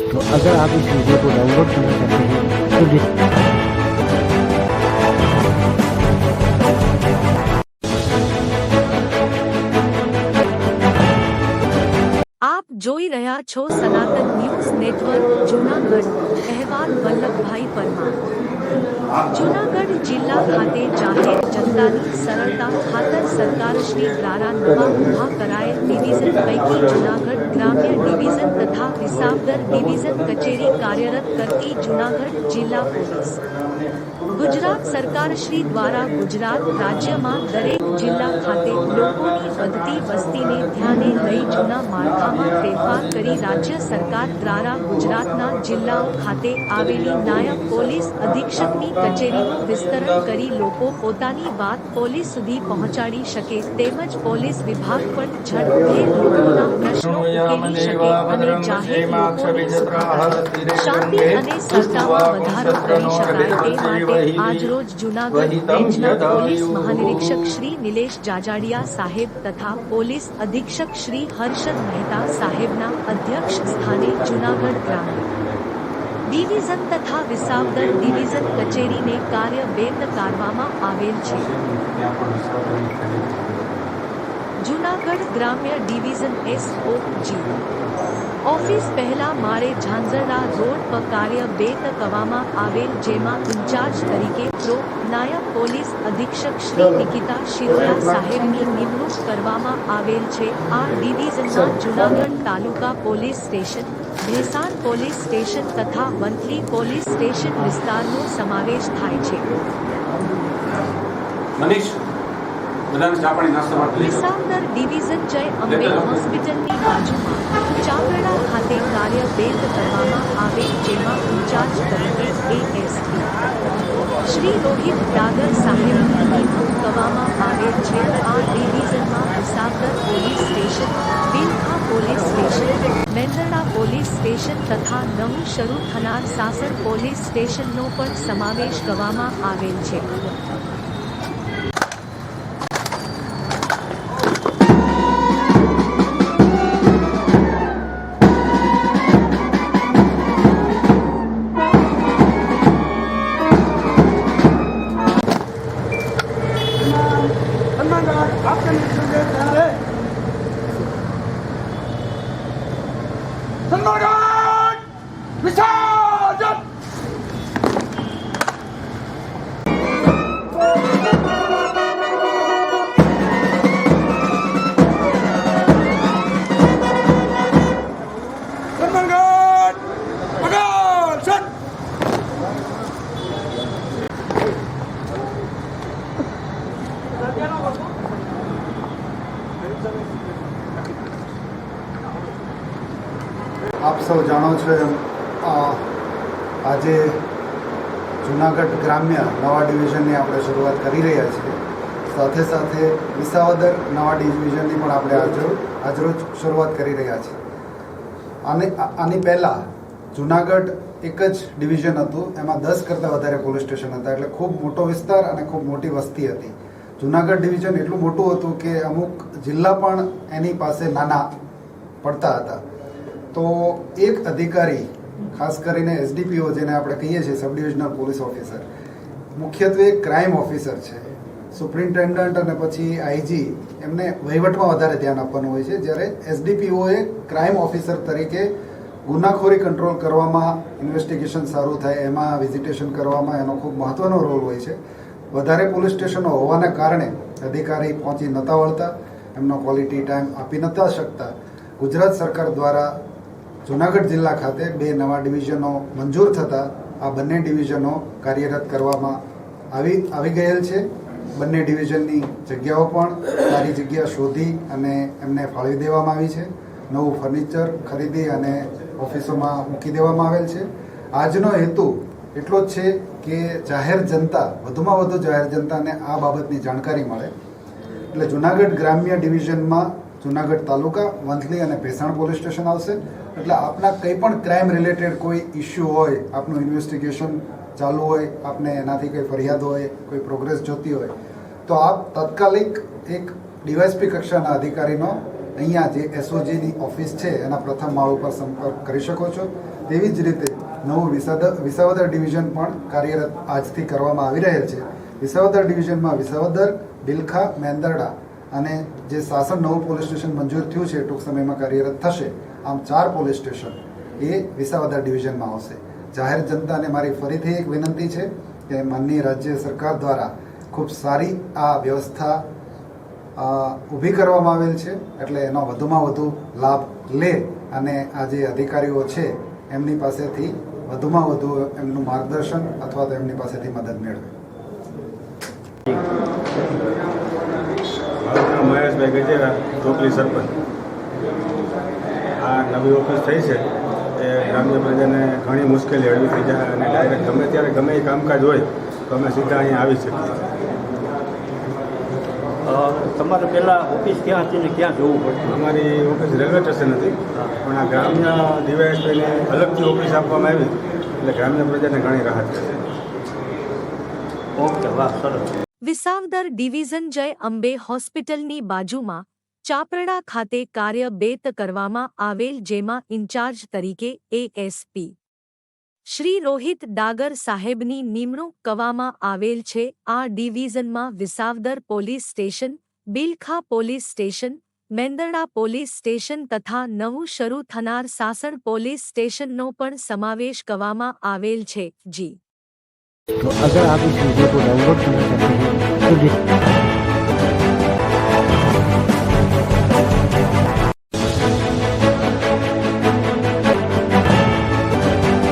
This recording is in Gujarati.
तो अगर आप इस वीडियो को डाउनलोड करना चाहते हैं तो डिस- આપ જોઈ રહ્યા છો સનાતન ન્યૂઝ નેટવર્ક જૂનાગઢ અહેવાલ વલ્લભભાઈ પરમાર જૂનાગઢ જિલ્લા ખાતે જાહેર જનતાની સરળતા ખાતર સરકારશ્રી દ્વારા નવા ઊભા કરાયેલ ડિવિઝન પૈકી જુનાગઢ ગ્રામ્ય ડિવિઝન તથા વિસાવદર ડિવિઝન કચેરી કાર્યરત કરતી જુનાગઢ જિલ્લા પોલીસ. ગુજરાત સરકારશ્રી દ્વારા ગુજરાત રાજ્યમાં દરેક જિલ્લા ખાતે લોકોની વધતી વસ્તીને ધ્યાને લઈ જૂના માળખામાં ફેરફાર કરી રાજ્ય સરકાર દ્વારા ગુજરાતના જિલ્લાઓ ખાતે આવેલી નાયબ પોલીસ અધિક્ષકની કચેરીનું વિસ્તરણ કરી લોકો પોતાની વાત પોલીસ સુધી પહોંચાડી શકે તેમજ પોલીસ વિભાગ પણ ઝડપથી લોકોના પ્રશ્નો ઉકેલી શકે અને જાહેર લોકોની શાંતિ અને સરતામાં વધારો કરી શકાય તે માટે આજરોજ જૂનાગઢ રેન્જના પોલીસ મહાનિરીક્ષક શ્રી નિલેશ જાજાડિયા સાહેબ તથા પોલીસ અધિક્ષક શ્રી હર્ષદ મહેતા સાહેબના અધ્યક્ષ સ્થાને જૂનાગઢ ગ્રામ્ય ડિવિઝન તથા વિસાવદર ડિવિઝન કચેરીને કાર્ય બેન્દ કરવામાં આવેલ છે. જુનાગઢ ગ્રામ્ય ડિવિઝન એસ ઓજી ઓફિસ પહેલા મારે ઝાંઝરડા રોડ પર કાર્ય બેત કરવામાં આવેલ જેમાં ઇન્ચાર્જ તરીકે પ્રો નાયબ પોલીસ અધિક્ષક શ્રી નિકિતા શિરોયા સાહેબની નિમણૂક કરવામાં આવેલ છે. આ ડિવિઝનમાં Junagadh taluka police station Bhesan police station તથા વંથલી પોલીસ સ્ટેશન વિસ્તારનો સમાવેશ થાય છે. વિસાવદર ડિવિઝન જય અંબે હોસ્પિટલની બાજુમાં ચાવરડા ખાતે કાર્ય બેન્દ કરવામાં આવે જેમાં ઇન્ચાર્જ તરીકે એએસપી શ્રી રોહિત ડાગર સાહેબની નિમણૂક કરવામાં આવેલ છે આ ડિવિઝનમાં Visavadar police station Bilkha police station Mendarda police station તથા નવું શરૂ થનાર સાસર પોલીસ સ્ટેશનનો પણ સમાવેશ કરવામાં આવેલ છે. આપ સૌ જાણો છો એમ આજે જુનાગઢ ગ્રામ્ય નવા ડિવિઝનની આપણે શરૂઆત કરી રહ્યા છીએ. સાથે સાથે વિસાવદર નવા ડિવિઝનની પણ આપણે આજરોજ આજરોજ શરૂઆત કરી રહ્યા છીએ. આને આની પહેલાં જુનાગઢ એક જ ડિવિઝન હતું, એમાં દસ કરતાં વધારે પોલીસ સ્ટેશન હતા, એટલે ખૂબ મોટો વિસ્તાર અને ખૂબ મોટી વસ્તી હતી. જુનાગઢ ડિવિઝન એટલું મોટું હતું કે અમુક જિલ્લા પણ એની પાસે નાના પડતા હતા. તો એક અધિકારી, ખાસ કરીને એસડીપીઓ જેને આપણે કહીએ છીએ સબ ડિવિઝનલ પોલીસ ઓફિસર, મુખ્યત્વે ક્રાઇમ ઓફિસર છે. સુપ્રિન્ટેન્ડન્ટ અને પછી આઈજી, એમને વહીવટમાં વધારે ધ્યાન આપવાનું હોય છે. જ્યારે એસડીપીઓએ ક્રાઇમ ઓફિસર તરીકે ગુનાખોરી કંટ્રોલ કરવામાં, ઇન્વેસ્ટિગેશન સારું થાય, એમાં વિઝિટેશન કરવામાં એનો ખૂબ મહત્વનો રોલ હોય છે. વધારે પોલીસ સ્ટેશનો હોવાના કારણે અધિકારી પહોંચી નતા વળતા, એમનો ક્વોલિટી ટાઈમ આપી નતા શકતા. ગુજરાત સરકાર દ્વારા જુનાગઢ જિલ્લા ખાતે બે નવા ડિવિઝનો મંજૂર થતાં આ બંને ડિવિઝનો કાર્યરત કરવામાં આવી આવી ગયેલ છે. બંને ડિવિઝનની જગ્યાઓ પણ સારી જગ્યા શોધી અને એમને ફાળવી દેવામાં આવી છે. નવું ફર્નિચર ખરીદી અને ઓફિસોમાં મૂકી દેવામાં આવેલ છે. આજનો હેતુ એટલો જ છે કે જાહેર જનતા, વધુમાં વધુ જાહેર જનતાને આ બાબતની જાણકારી મળે. એટલે જુનાગઢ ગ્રામ્ય ડિવિઝનમાં જુનાગઢ તાલુકા, વંથલી અને ભેસાણ પોલીસ સ્ટેશન આવશે. એટલે આપના કંઈ પણ ક્રાઇમ રિલેટેડ કોઈ ઇસ્યુ હોય, આપનું ઇન્વેસ્ટિગેશન ચાલુ હોય, આપને એનાથી કોઈ ફરિયાદ હોય, કોઈ પ્રોગ્રેસ જોતી હોય, તો આપ તાત્કાલિક એક ડીવાયસપી કક્ષાના અધિકારીનો અહીંયા જે એસઓજીની ઓફિસ છે, એના પ્રથમ માળ ઉપર સંપર્ક કરી શકો છો. તેવી જ રીતે નવું વિસાવદર વિસાવદર ડિવિઝન પણ કાર્યરત આજથી કરવામાં આવી રહેલ છે. વિસાવદર ડિવિઝનમાં વિસાવદર, બિલખા, મેંદરડા અને જે સાસણ નવું પોલીસ સ્ટેશન મંજૂર થયું છે, ટૂંક સમયમાં કાર્યરત થશે, આમ ચાર પોલીસ સ્ટેશન એ વિસાવદર ડિવિઝનમાં આવશે. જાહેર જનતાને મારી ફરીથી એક વિનંતી છે કે માનનીય રાજ્ય સરકાર દ્વારા ખૂબ સારી આ વ્યવસ્થા ઊભી કરવામાં આવેલ છે, એટલે એનો વધુમાં વધુ લાભ લે અને આ જે અધિકારીઓ છે, એમની પાસેથી વધુમાં વધુ એમનું માર્ગદર્શન અથવા તો એમની પાસેથી મદદ મેળવે. નામ મહેશભાઈ ગજેરા ચોકલી સરપંચ. આ નવી ઓફિસ થઈ છે. એ ગ્રામ્ય પ્રજાને ઘણી મુશ્કેલી હળવી થઈ જાય અને ડાયરેક્ટ ગમે ત્યારે ગમે એ કામકાજ હોય તો અમે સીધા અહીંયા આવી શકીએ. તમારે પહેલાં ઓફિસ ક્યાં હતી ને ક્યાં જવું પડતું? અમારી ઓફિસ રેલવે સ્ટેશન હતી પણ આ ગ્રામ્ય ડીવાયએસપીને અલગથી ઓફિસ આપવામાં આવી એટલે ગ્રામ્ય પ્રજાને ઘણી રાહત છે ઓકે વાહ સરસ. વિસાવદર ડિવિઝન જય અંબે હોસ્પિટલની બાજુમાં ચાપરડા ખાતે કાર્ય બેત કરવામાં આવેલ જેમાં ઇન્ચાર્જ તરીકે એએસપી શ્રી રોહિત ડાગર સાહેબની નિમણૂક કરવામાં આવેલ છે. આ ડિવિઝનમાં Visavadar police station, Bilkha police station, Mendarda police station તથા નવું શરૂ થનાર સાસણ પોલીસ સ્ટેશનનો પણ સમાવેશ કરવામાં આવેલ છે. જી. तो अगर आप इस वीडियो को डाउनलोड करना चाहते हैं तो डिस्क्रिप्शन